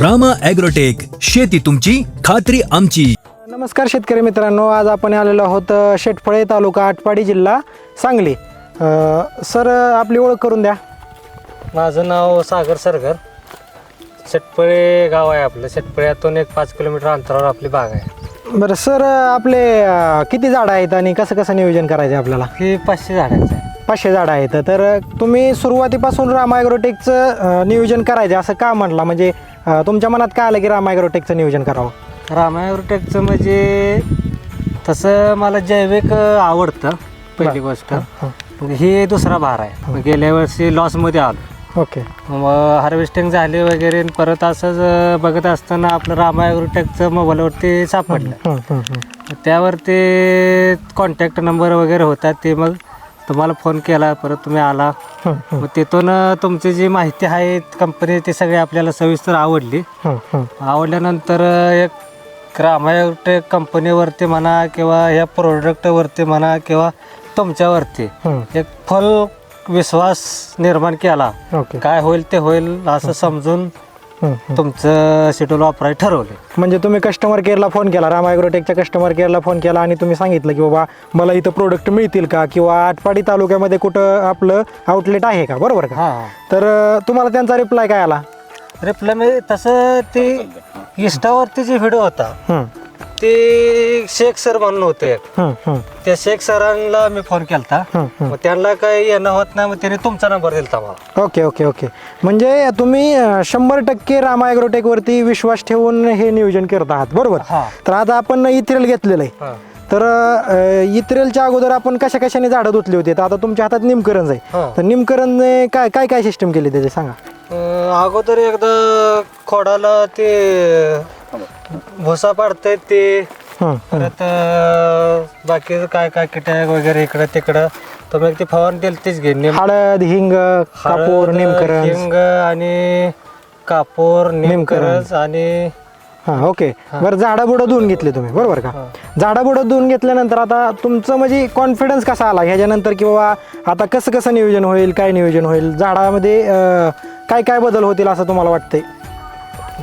Rama agrotech शेती तुमची खात्री आमची. नमस्कार शेतकरी मित्रांनो आज आपण आलेलो आहोत अ, शेटफळे तालुका आटपाडी जिल्हा सांगली. अ, सर आपली ओळख करून द्या. माझं नाव सागर सरगर. शेटपळे गाव आहे आपलं. शेटपळ्यातून एक पाच किलोमीटर अंतरावर आपली बाग आहे. बरं सर आपले अ, किती झाडं आहेत आणि कसं कसं नियोजन करायचं आहे आपल्याला? ही पाचशे झाडांचं आहे पाचशे झाडं आहेत. तर तुम्ही सुरुवातीपासून राम ॲग्रोटेकचं अ, नियोजन करायचं असं का म्हटलं म्हणजे अ, तुमच्या मनात काय आलं की राम ॲग्रोटेकचं नियोजन करावं? रामायग्रोटेकचं म्हणजे तसं मला जैविक आवडतं पहिली गोष्ट. मग ही दुसरा भार आहे. मग गेल्या वर्षी लॉसमध्ये आलो. ओके. मग हार्वेस्टिंग झाली वगैरे आणि परत असंच अं, बघत असताना आपलं रामायग्रोटेकचं मोबाईलवरती सापडलं. त्यावरती कॉन्टॅक्ट नंबर वगैरे होता ते मग तुम्हाला फोन केला परत तुम्ही आला मग तिथून तुमची जी माहिती आहे कंपनी ती सगळी आपल्याला सविस्तर आवडली. आवडल्यानंतर एक रामायटेक कंपनीवरती म्हणा किंवा ह्या प्रोडक्टवरती म्हणा किंवा तुमच्यावरती. एक फल विश्वास निर्माण केला काय होईल ते होईल असं समजून. तुमचं शेड्यूल वापरायला ठरवले म्हणजे तुम्ही कस्टमर केअरला फोन केला राम ॲग्रोटेकच्या कस्टमर केअरला फोन केला आणि तुम्ही सांगितलं की बाबा मला इथं प्रोडक्ट मिळतील का? किंवा आटपाडी तालुक्यामध्ये कुठं आपलं आउटलेट आहे का? बरोबर का? हां. तर अं, तुम्हाला त्यांचा रिप्लाय काय आला? रिप्लाय म्हणजे तसं ते इंस्टावरती जे व्हिडिओ होता हं, ते शेख सर म्हणून होते त्या शेख सरांना मी फोन केलता. हं, हं. मग त्यांना काही येणं होत नाही मग त्याने तुमचा नंबर दिलता मला. Okay okay okay. म्हणजे तुम्ही शंभर टक्के राम ॲग्रोटेकवरती विश्वास ठेवून हे नियोजन करत आहात बरोबर? तर आता आपण इथ्रेल घेतलेलं आहे. तर अं, इथ्रेलच्या अगोदर आपण कशा कशाने झाडं धुतली होती? तर आता तुमच्या हातात निमकरंज आहे. तर निमकरंजने काय काय काय सिस्टम केली त्याची? सांगा. अगोदर एकदा खोडाला ते भुसा पाडतंय ते. परत बाकी काय काय कीटक वगैरे इकडं तिकडं. तुम्ही ती फवारणी दिली तीच घे निम हळद हिंग कापूर हळद, हिंग आणि कापूर निमकरंज आणि हा ओके. बरं झाडं बुडं धुवून घेतले तुम्ही. बरोबर का? झाडं बुडं धुवून घेतल्यानंतर आता तुमचं म्हणजे कॉन्फिडन्स कसा आला? ह्याच्यानंतर की बाबा आता कसं कसं नियोजन होईल काय नियोजन होईल? झाडामध्ये अं, काय काय बदल होतील असं तुम्हाला वाटतंय?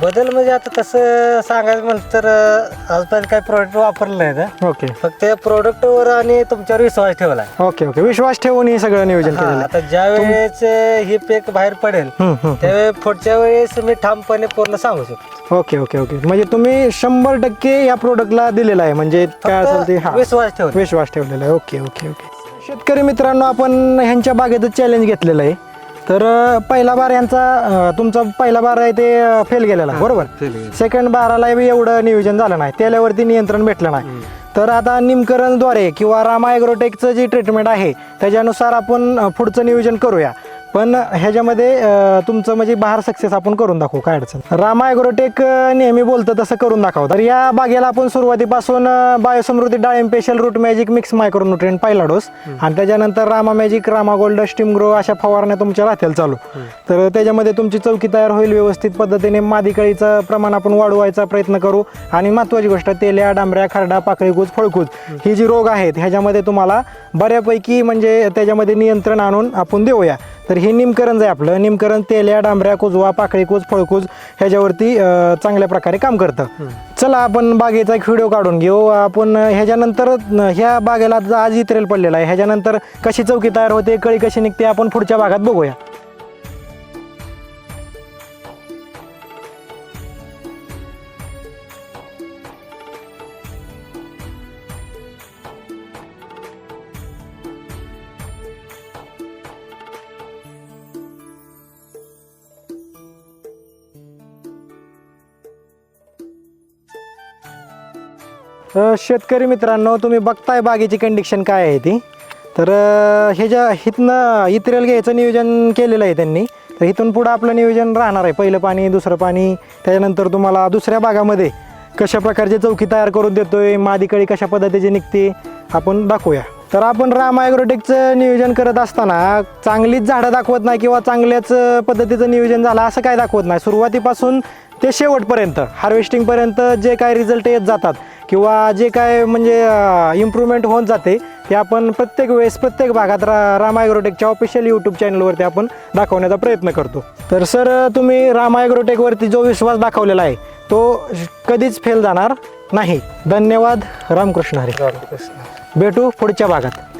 बदल म्हणजे आता तसं सांगायचं म्हणलं तर आजपर्यंत काही प्रोडक्ट वापरलं नाही ना ओके. फक्त या प्रोडक्टवर आणि तुमच्यावर विश्वास ठेवलाय ओके ओके. विश्वास ठेवून हे सगळं नियोजन केलेलं आता ज्या वेळेस ही पीक बाहेर पडेल. त्यावेळेस पुढच्या वेळेस मी ठामपणे पूर्ण सांगू शकतो. Okay okay okay. म्हणजे तुम्ही शंभर टक्के या प्रोडक्टला दिलेला आहे. म्हणजे काय असेल ते हा. विश्वास ठेवला विश्वास ठेवलेला आहे. Okay okay okay. शेतकरी मित्रांनो आपण ह्यांच्या बागेचं चॅलेंज घेतलेलं आहे. तर अं, पहिला बार यांचा अं, तुमचा पहिला बार आहे ते फेल गेलेला बरोबर? सेकंड बाराला बी एवढं नियोजन झालं नाही. त्याच्यावरती नियंत्रण भेटलं नाही. तर आता निमकरणद्वारे किंवा रामा ॲग्रोटेकचं जी ट्रीटमेंट आहे त्याच्यानुसार आपण अं, पुढचं नियोजन करूया. पण ह्याच्यामध्ये अं, तुमचं म्हणजे बहार सक्सेस आपण करून दाखवू काय अडचण रामा ॲग्रोटेक अं, नेहमी बोलतं तसं करून दाखव. तर या बागेला आपण सुरुवातीपासून अं, बायोसमृद्धी डाळिंब special root magic mix micronutrient पहिला डोस आणि त्याच्यानंतर Rama magic Rama gold steam grow अशा फवारण्या तुमच्या राहतील चालू. तर त्याच्यामध्ये तुमची चौकी तयार होईल व्यवस्थित पद्धतीने. मादीकळीचं प्रमाण आपण वाढवायचा प्रयत्न करू. आणि महत्त्वाची गोष्ट तेल्या डांबऱ्या खरडा पाकळीकूज फळकूज ही जी रोग आहेत ह्याच्यामध्ये तुम्हाला बऱ्यापैकी म्हणजे त्याच्यामध्ये नियंत्रण आणून आपण देऊया. तर हे निमकरंज आहे आपलं. निमकरंज तेल्या डांबऱ्या कुजवा पाकळीकूज फळकूज ह्याच्यावरती चांगल्या प्रकारे काम करतं. चला आपण बागेचा एक व्हिडिओ काढून घेऊ. आपण ह्याच्यानंतर ह्या बागेला ज- आज इतरेल पडलेला आहे. ह्याच्यानंतर कशी चौकी तयार होते कळी कशी निघते आपण पुढच्या भागात बघूया. अ, शेतकरी मित्रांनो तुम्ही बघताय बागेची कंडिशन काय आहे ती. तर अ, ह्याच्या हिथनं इतरेल घ्यायचं नियोजन केलेलं आहे त्यांनी तर इथून पुढं आपलं नियोजन राहणार आहे. पहिलं पाणी दुसरं पाणी त्याच्यानंतर तुम्हाला दुसऱ्या भागामध्ये कशा प्रकारची चौकी तयार करून देतोय मादीकळी कशा पद्धतीची निघते आपण दाखवूया. तर आपण राम ॲग्रोटेकचं नियोजन करत असताना चांगलीच झाडं दाखवत नाही किंवा चांगल्याच अ, पद्धतीचं नियोजन झालं असं काय दाखवत नाही. सुरुवातीपासून ते शेवटपर्यंत हार्वेस्टिंगपर्यंत जे काय रिझल्ट येत जातात किंवा जे काय म्हणजे इम्प्रूव्हमेंट होत जाते ते आपण प्रत्येक वेळेस प्रत्येक भागात रा राम ॲग्रोटेकच्या ऑफिशियल यूट्यूब चॅनलवरती आपण दाखवण्याचा प्रयत्न करतो. तर सर तुम्ही राम ॲग्रोटेकवरती जो विश्वास दाखवलेला आहे तो कधीच फेल जाणार नाही. धन्यवाद. रामकृष्ण हरी. भेटू पुढच्या भागात.